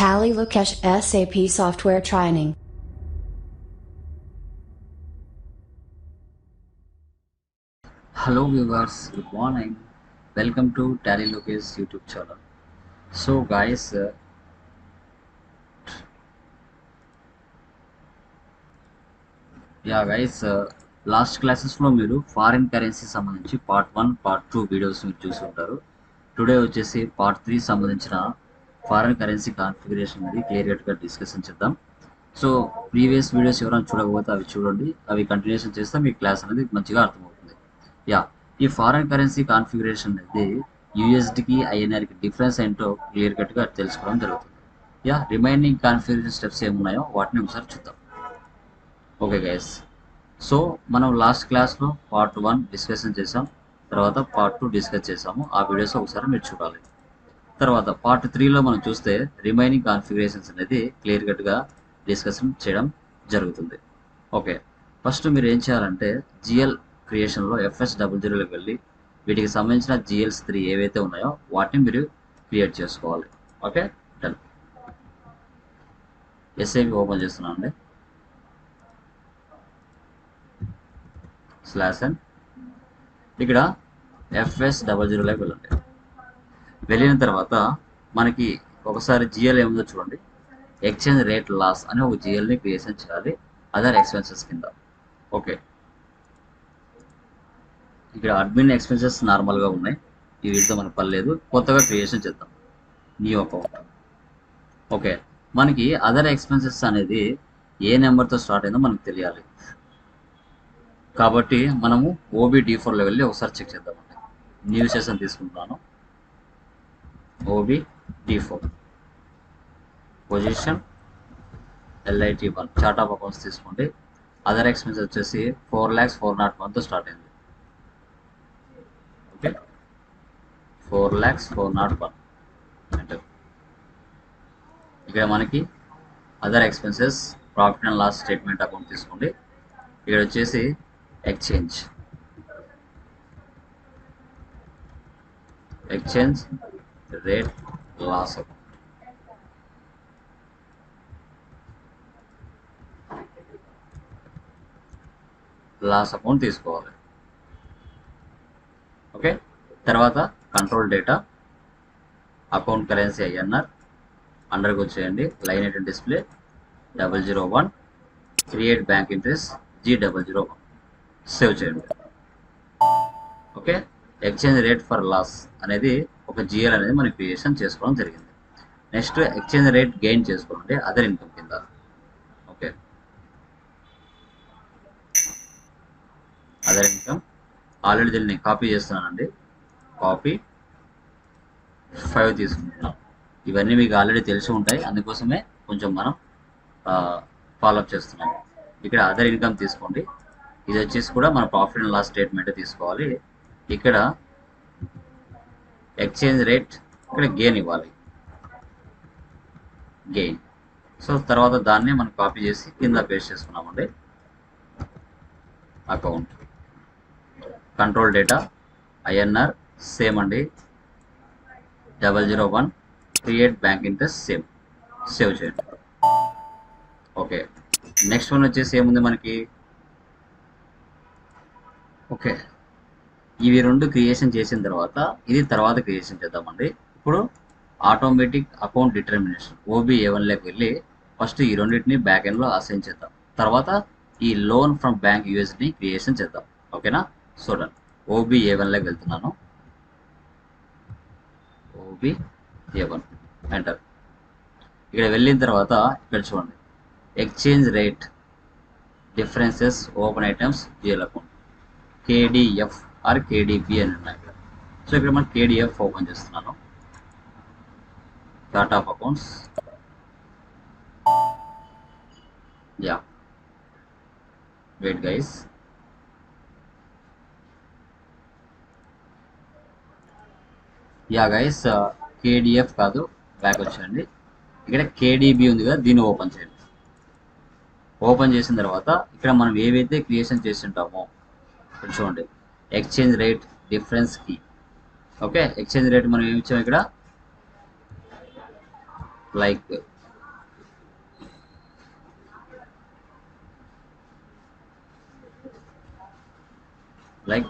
Tally Lukesh SAP Software Training. Hello viewers, good morning. Welcome to Tally Lucas YouTube channel. So guys, uh, yeah guys, uh, last క్లాసెస్లో మీరు foreign currency సంబంధించి part one part two videos మీరు చూసి ఉంటారు today వచ్చేసి part three సంబంధించిన foreign currency configuration అనేది clear కట్గా డిస్కషన్ చేద్దాం. సో ప్రీవియస్ వీడియోస్ ఎవరైనా చూడకపోతే అవి చూడండి. అవి కంటిన్యూషన్ చేస్తే మీ క్లాస్ అనేది మంచిగా అర్థమవుతుంది. యా ఈ ఫారెన్ కరెన్సీ కాన్ఫిగరేషన్ అనేది యూఎస్డికి ఐఎన్ఆర్కి డిఫరెన్స్ ఏంటో క్లియర్ కట్గా తెలుసుకోవడం జరుగుతుంది. యా రిమైనింగ్ కాన్ఫిగరేషన్ స్టెప్స్ ఏమున్నాయో వాటిని ఒకసారి చూద్దాం. ఓకే గైస్ సో మనం లాస్ట్ క్లాస్లో పార్ట్ వన్ డిస్కషన్ చేసాం తర్వాత పార్ట్ టూ డిస్కస్ చేసాము ఆ వీడియోస్ ఒకసారి మీరు చూడాలి. తర్వాత పార్ట్ త్రీలో మనం చూస్తే రిమైనింగ్ కాన్ఫిగరేషన్స్ అనేది క్లియర్ కట్గా డిస్కషన్ చేయడం జరుగుతుంది. ఓకే ఫస్ట్ మీరు ఏం చేయాలంటే జిఎల్ క్రియేషన్లో ఎఫ్ఎస్ డబుల్ జీరోలోకి వెళ్ళి వీటికి సంబంధించిన జిఎల్స్ త్రీ ఏవైతే ఉన్నాయో వాటిని మీరు క్రియేట్ చేసుకోవాలి. ఓకే డన్ ఎస్ఐపి ఓపెన్ చేస్తున్నాను అండి. స్లాష్ అండ్ ఇక్కడ ఎఫ్ఎస్ డబల్ జీరోలోకి వెళ్ళండి. వెళ్ళిన తర్వాత మనకి ఒకసారి జిఎల్ ఏముందో చూడండి. ఎక్స్చేంజ్ రేట్ లాస్ అని ఒక జిఎల్ని క్రియేషన్ చేయాలి. అదర్ ఎక్స్పెన్సెస్ కింద. ఓకే ఇక్కడ అడ్మిన్ ఎక్స్పెన్సెస్ నార్మల్గా ఉన్నాయి. ఈ వీటితో మనకు పర్లేదు కొత్తగా క్రియేషన్ చేద్దాం. న్యూ అకౌంట్ ఓకే మనకి అదర్ ఎక్స్పెన్సెస్ అనేది ఏ నెంబర్తో స్టార్ట్ అయిందో మనకు తెలియాలి. కాబట్టి మనము ఓబీ డి ఫోర్లో వెళ్ళి ఒకసారి చెక్ చేద్దామండి. న్యూ సెషన్ తీసుకుంటాను OB D four position LIT one chart of accounts తీసుకోండి. అదర్ ఎక్స్పెన్స్ వచ్చేసి ఫోర్ ల్యాక్స్ ఫోర్ నాట్ వన్తో స్టార్ట్ అయింది. Okay four lakhs four nought one enter ఇక్కడ మనకి other expenses profit and loss statement account తీసుకోండి. ఇక్కడ వచ్చేసి exchange exchange rate loss. Account loss account తీసుకోవాలి. ఓకే? తర్వాత control data account currency INR అండర్కి వచ్చేయండి line eight display double zero one create bank interest G double zero one. Save చేయండి. Okay? Exchange rate for loss అనేది ఒక GL అనేది మనం creation చేసుకోవడం జరిగింది. నెక్స్ట్ ఎక్స్చేంజ్ రేట్ గెయిన్ చేసుకోండి అదర్ ఇన్కమ్ కింద. ఓకే. Other income. ఆల్రెడీ దీన్ని కాపీ చేస్తున్నానండి. కాపీ. ఫైవ్ తీసుకుంటున్నాం. ఇవన్నీ మీకు ఆల్రెడీ తెలిసి ఉంటాయి. అందుకోసమే కొంచెం మనం ఫాలోఅప్ చేస్తున్నాం ఇక్కడ అదర్ ఇన్కమ్ తీసుకోండి. ఇది వచ్చేసి కూడా మన ప్రాఫిట్ అండ్ లాస్ స్టేట్మెంట్ తీసుకోవాలి. ఇక్కడ ఎక్స్చేంజ్ రేట్ ఇక్కడ గెయిన్ ఇవ్వాలి. గెయిన్ సో తర్వాత దాన్ని మనం కాపీ చేసి కింద పేస్ట్ చేసుకున్నామండి. Account control data INR same అండి. Double zero one create bank interest same save చేయండి. ఓకే నెక్స్ట్ వన్ వచ్చేసి ఏముంది మనకి? ఓకే ఇవి రెండు క్రియేషన్ చేసిన తర్వాత ఇది తర్వాత క్రియేషన్ చేద్దామండి. ఇప్పుడు automatic account determination OB A వెళ్ళి ఫస్ట్ ఈ రెండింటిని బ్యాక్ ఎండ్లో అసైన్ చేద్దాం. తర్వాత ఈ లోన్ ఫ్రమ్ బ్యాంక్ యూఎస్ని క్రియేషన్ చేద్దాం. ఓకేనా చూడండి ఓబీ ఏ వెళ్తున్నాను. ఓబీ ఏవన్ ఎంటర్ ఇక్కడ వెళ్ళిన తర్వాత ఇక్కడ చూడండి. Exchange rate differences open items GL account KDF or KDP అని ఉన్నాయి. ఇక్కడ సో ఇక్కడ మనం కేడిఎఫ్ ఓపెన్ చేస్తున్నాను. Chart of accounts ya wait guys ya guys KDF కాదు బ్యాక్ వచ్చేయండి. ఇక్కడ కేడిబి ఉంది కదా దీన్ని ఓపెన్ చేయండి. ఓపెన్ చేసిన తర్వాత ఇక్కడ మనం ఏవైతే క్రియేషన్ చేసి ఉంటామో చూడండి. ఎక్స్చేంజ్ రేట్ డిఫరెన్స్కి. ఓకే? ఎక్స్చేంజ్ రేట్ మనం ఏమి ఇచ్చాం ఇక్కడ? లైక్ లైక్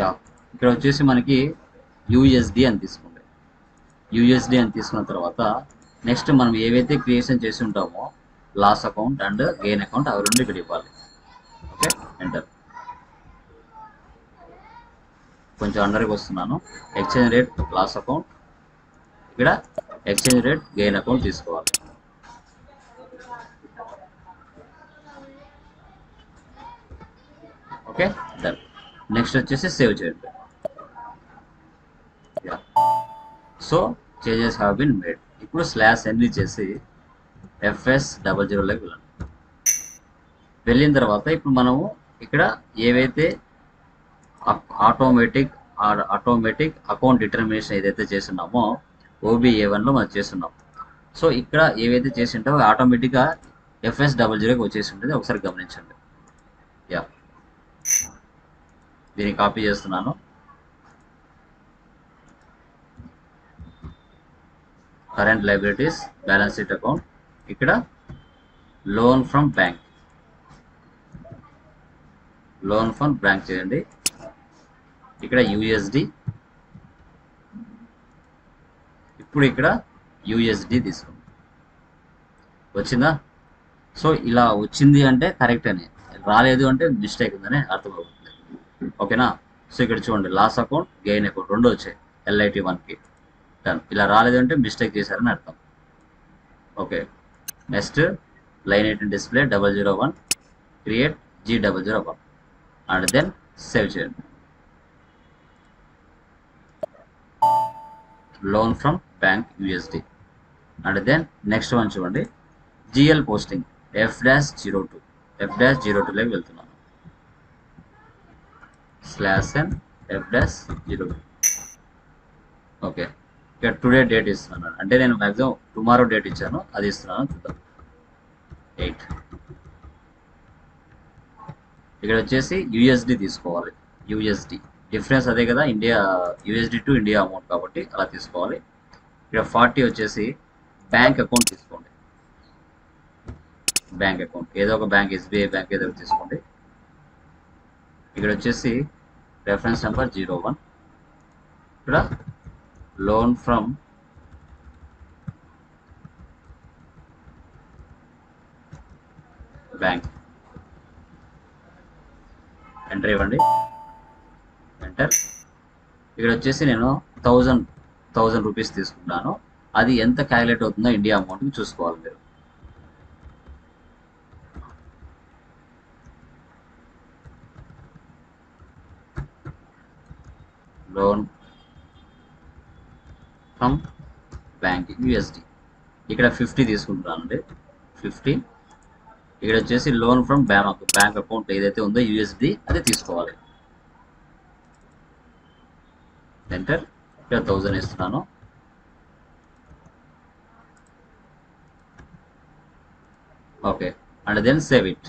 యా ఇక్కడ వచ్చేసి మనకి యుఎస్డి అని తీసుకుంటాం. యుఎస్డి అని తీసుకున్న తర్వాత నెక్స్ట్ మనం ఏవైతే క్రియేషన్ చేసి ఉంటామో loss account and gain account అవి రెండు ఇక్కడ ఇవ్వాలి. ఎంటర్ కొంచెం అండర్కి వస్తున్నాను. ఎక్స్చేంజ్ రేట్ లాస్ అకౌంట్ ఇక్కడ ఎక్స్చేంజ్ రేట్ గెయిన్ అకౌంట్ తీసుకోవాలి. ఓకే డన్ నెక్స్ట్ వచ్చేసి సేవ్ చేయండి. So changes have been made ఇప్పుడు స్లాష్ ఎన్ని చేసి ఎఫ్ఎస్ డబల్ జీరోలోకి వెళ్ళండి. వెళ్ళిన తర్వాత ఇప్పుడు మనము ఇక్కడ ఏవైతే ఆటోమేటిక్ ఆటోమేటిక్ అకౌంట్ డిటర్మినేషన్ ఏదైతే చేస్తున్నామో ఓబీఏ వన్లో మనం చేస్తున్నాం. సో ఇక్కడ ఏవైతే చేసి ఆటోమేటిక్గా ఎఫ్ఎస్ డబల్ జీరోకి వచ్చేసి ఉంటుంది ఒకసారి గమనించండి. యా. దీన్ని కాపీ చేస్తున్నాను. Current libraries balance sheet account ఇక్కడ loan from bank loan fund bank చేయండి. ఇక్కడ యుఎస్డి ఇప్పుడు ఇక్కడ యుఎస్డి తీసుకోండి. వచ్చిందా? సో ఇలా వచ్చింది అంటే కరెక్ట్ అని. రాలేదు అంటే మిస్టేక్ ఉందని అర్థమవుతుంది. ఓకేనా? సో ఇక్కడ చూడండి లాస్ అకౌంట్ గెయిన్ అకౌంట్ రెండు వచ్చాయి. ఎల్ఐటి వన్కి డన్ ఇలా రాలేదు అంటే మిస్టేక్ చేశారని అర్థం. Okay. Next line eighteen display double zero one create G double zero one and then save చేయండి. Loan from bank USD and then next one చూడండి. GL posting F dash zero two F dash zero టూలోకి వెళ్తున్నాను. Slash N F dash zero two okay ఇక్కడ today date ఇస్తున్నాను. అంటే నేను maximum tomorrow date ఇచ్చాను. అది ఇస్తున్నాను. చూద్దాం. ఎయిట్ ఇక్కడ వచ్చేసి యుఎస్డి తీసుకోవాలి. యుఎస్డి డిఫరెన్స్ అదే కదా India USD to India amount కాబట్టి అలా తీసుకోవాలి. ఇక్కడ ఫార్టీ వచ్చేసి బ్యాంక్ అకౌంట్ తీసుకోండి. బ్యాంక్ అకౌంట్ ఏదో ఒక బ్యాంక్ ఎస్బీఐ బ్యాంక్ ఏదో తీసుకోండి. ఇక్కడ వచ్చేసి రెఫరెన్స్ నెంబర్ జీరో వన్ ఇక్కడ లోన్ ఫ్రమ్ బ్యాంక్ ఎంటర్ ఇవ్వండి. ఎంటర్ ఇక్కడ వచ్చేసి నేను థౌజండ్ థౌజండ్ రూపీస్ తీసుకున్నాను. అది ఎంత క్యాలిక్యులేట్ అవుతుందో ఇండియా అమౌంట్కి చూసుకోవాలి మీరు. లోన్ ఫ్రమ్ బ్యాంక్ యుఎస్డి ఇక్కడ ఫిఫ్టీ తీసుకుంటున్నానండి. ఫిఫ్టీ ఇక్కడ వచ్చేసి loan from bank bank account ఏదైతే ఉందో యూఎస్డి అది తీసుకోవాలి. ఎంటర్ ఇక్కడ థౌజండ్ ఇస్తున్నాను okay and then save it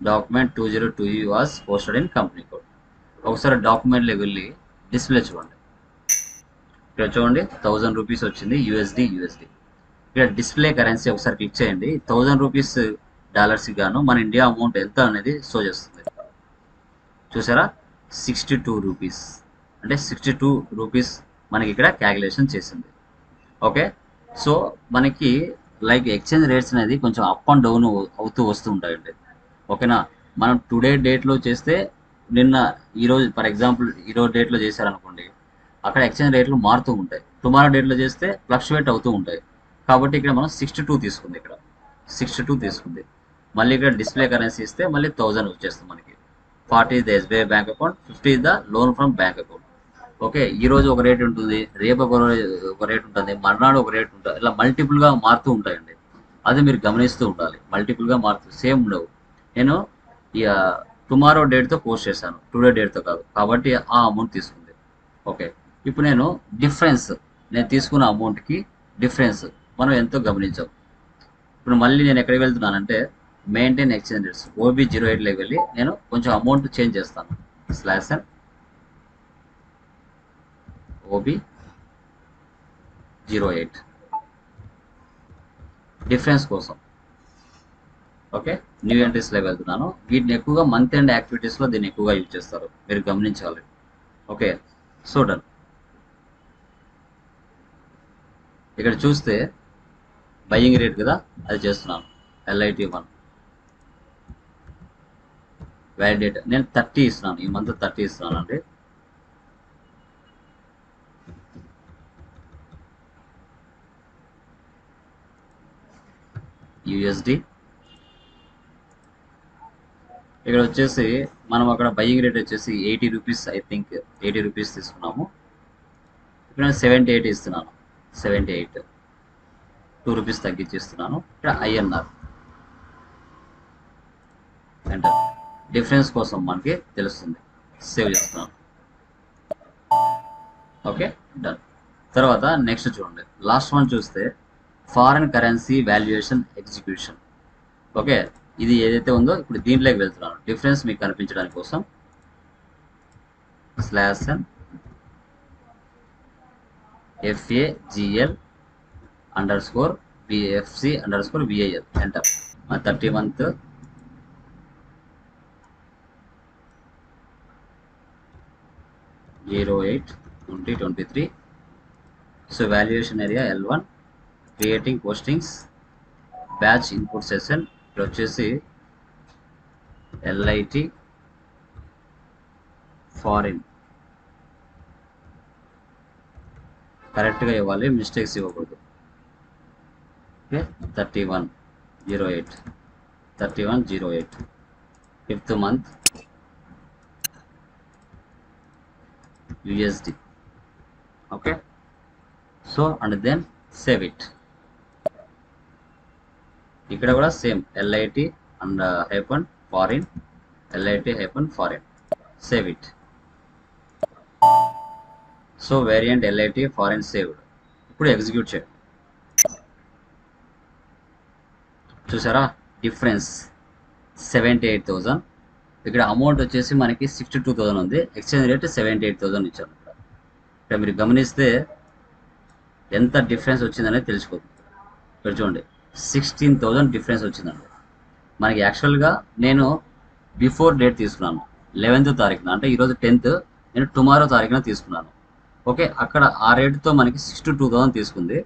document two zero two you was posted in company code ఒకసారి డాక్యుమెంట్లో వెళ్ళి డిస్ప్లే చూడండి. ఇక్కడ చూడండి థౌజండ్ రూపీస్ వచ్చింది యూఎస్డి యూఎస్డి ఇక్కడ డిస్ప్లే కరెన్సీ ఒకసారి క్లిక్ చేయండి. థౌజండ్ రూపీస్ డాలర్స్కి గాను మన ఇండియా అమౌంట్ ఎంత అనేది షో చేస్తుంది. చూసారా? సిక్స్టీ టూ రూపీస్ అంటే సిక్స్టీ టూ రూపీస్ మనకి ఇక్కడ క్యాలిక్యులేషన్ చేసింది. ఓకే సో మనకి లైక్ ఎక్స్చేంజ్ రేట్స్ అనేది కొంచెం అప్ అండ్ డౌన్ అవుతూ వస్తూ ఉంటాయండి. ఓకేనా మనం టుడే డేట్లో చేస్తే నిన్న ఈరోజు ఫర్ ఎగ్జాంపుల్ ఈరోజు డేట్లో చేశారనుకోండి అక్కడ ఎక్స్చేంజ్ రేట్లు మారుతూ ఉంటాయి. టుమారో డేట్లో చేస్తే ఫ్లక్చువేట్ అవుతూ ఉంటాయి. కాబట్టి ఇక్కడ మనం సిక్స్టీ టూ తీసుకుంది ఇక్కడ. సిక్స్టీ టూ తీసుకుంది. మళ్ళీ ఇక్కడ డిస్ప్లే కరెన్సీ ఇస్తే మళ్ళీ థౌజండ్ వచ్చేస్తుంది మనకి. Forty the SBI bank account fifty the loan from bank account okay ఈ రోజు ఒక రేట్ ఉంటుంది రేపు ఒక ఒక రేట్ ఉంటుంది మర్నాడు ఒక రేట్ ఉంటుంది ఇలా మల్టిపుల్గా మారుతూ ఉంటాయండి. అది మీరు గమనిస్తూ ఉండాలి. మల్టిపుల్గా మారుతూ సేమ్ ఉండవు. నేను ఇక టుమారో డేట్తో పోస్ట్ చేశాను. టుడే డేట్తో కాదు. కాబట్టి ఆ అమౌంట్ తీసుకుంది. ఓకే ఇప్పుడు నేను డిఫరెన్స్ నేను తీసుకున్న అమౌంట్కి డిఫరెన్స్ మనం ఎంతో గమనించాం. ఇప్పుడు మళ్ళీ నేను ఎక్కడికి వెళ్తున్నానంటే maintain exchange rates OB zero ఎయిట్లోకి వెళ్ళి నేను కొంచెం అమౌంట్ చేంజ్ చేస్తాను. Slash and OB zero eight difference కోసం. ఓకే న్యూ ఎంట్రీస్లో వెళ్తున్నాను. వీటిని ఎక్కువగా మంత్ ఎండ్ యాక్టివిటీస్లో దీన్ని ఎక్కువగా యూజ్ చేస్తారు. మీరు గమనించాలి. ఓకే సో డన్ ఇక్కడ చూస్తే బయ్యింగ్ రేట్ కదా అది చేస్తున్నాను. ఎల్ఐటి వన్ వ్యాలిడేట్ నేను థర్టీ ఇస్తున్నాను. ఈ మంత్ థర్టీ ఇస్తున్నాను అండి. యుఎస్డి ఇక్కడ వచ్చేసి మనం అక్కడ బయ్యింగ్ రేట్ వచ్చేసి eighty rupees I think eighty rupees తీసుకున్నాము. ఇక్కడ సెవెంటీ ఎయిట్ ఇస్తున్నాను. సెవెంటీ ఎయిట్ టూ రూపీస్ తగ్గించి ఇస్తున్నాను ఇక్కడ ఐఎన్ఆర్ ఎంటర్ డిఫరెన్స్ కోసం మనకి తెలుస్తుంది. సేవ్ చేస్తున్నాను. ఓకే డన్ తర్వాత నెక్స్ట్ చూడండి. లాస్ట్ వన్ చూస్తే foreign currency valuation execution okay ఇది ఏదైతే ఉందో ఇప్పుడు దీంట్లోకి వెళ్తున్నాను. డిఫరెన్స్ మీకు కనిపించడానికి కోసం. Slash N FAGL underscore BFC underscore VIL enter thirty month zero eight twenty twenty three so valuation area L one creating postings batch input session ఇక్కడ వచ్చేసి ఎల్ఐటి ఫారిన్ కరెక్ట్గా ఇవ్వాలి. మిస్టేక్స్ ఇవ్వకూడదు. Okay thirty one zero eight thirty one zero eight fifth month USD okay so and then save it ఇక్కడ కూడా same LIT and hyphen foreign LIT hyphen foreign save it so variant LIT foreign saved ఇప్పుడు execute చేయండి. చూసారా? Difference seventy eight thousand ఇక్కడ amount వచ్చేసి మనకి sixty two thousand ఉంది. Exchange rate seventy eight thousand ఇచ్చారు. ఇక్కడ ఇక్కడ మీరు గమనిస్తే ఎంత డిఫరెన్స్ వచ్చిందనేది తెలిసిపోతుంది ఇక్కడ చూడండి. సిక్స్టీన్ థౌజండ్ డిఫరెన్స్ వచ్చిందండి. మనకి యాక్చువల్గా నేను బిఫోర్ డేట్ తీసుకున్నాను. లెవెన్త్ తారీఖున అంటే ఈరోజు టెన్త్ నేను టుమారో తారీఖున తీసుకున్నాను. ఓకే అక్కడ ఆ రేట్తో మనకి సిక్స్టీ టూ థౌసండ్ తీసుకుంది.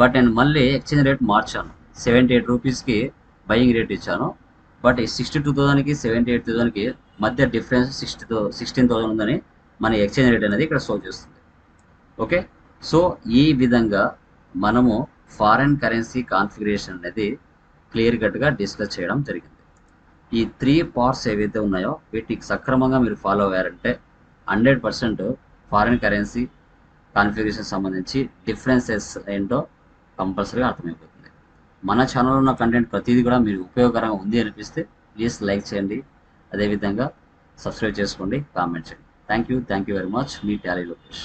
బట్ నేను మళ్ళీ ఎక్స్చేంజ్ రేట్ మార్చాను. సెవెంటీ ఎయిట్ రూపీస్కి బయింగ్ రేట్ ఇచ్చాను. బట్ సిక్స్టీ టూ థౌసండ్కి సెవెంటీ ఎయిట్ థౌసండ్కి మధ్య difference sixty thou sixteen thousand ఉందని మన ఎక్స్చేంజ్ రేట్ అనేది ఇక్కడ షో చేస్తుంది. ఓకే సో ఈ విధంగా మనము ఫారెన్ కరెన్సీ కాన్ఫిగరేషన్ అనేది క్లియర్ కట్గా డిస్కస్ చేయడం జరిగింది. ఈ త్రీ పార్ట్స్ ఏవైతే ఉన్నాయో వీటికి సక్రమంగా మీరు ఫాలో అయ్యారంటే hundred percent foreign currency configuration సంబంధించి డిఫరెన్సెస్ ఏంటో కంపల్సరీగా అర్థమైపోతుంది. మన ఛానల్లో ఉన్న కంటెంట్ ప్రతిదీ కూడా మీరు ఉపయోగకరంగా ఉంది అనిపిస్తే ప్లీజ్ లైక్ చేయండి. అదేవిధంగా సబ్స్క్రైబ్ చేసుకోండి కామెంట్ చేయండి. Thank you thank you very much me tally Lokesh.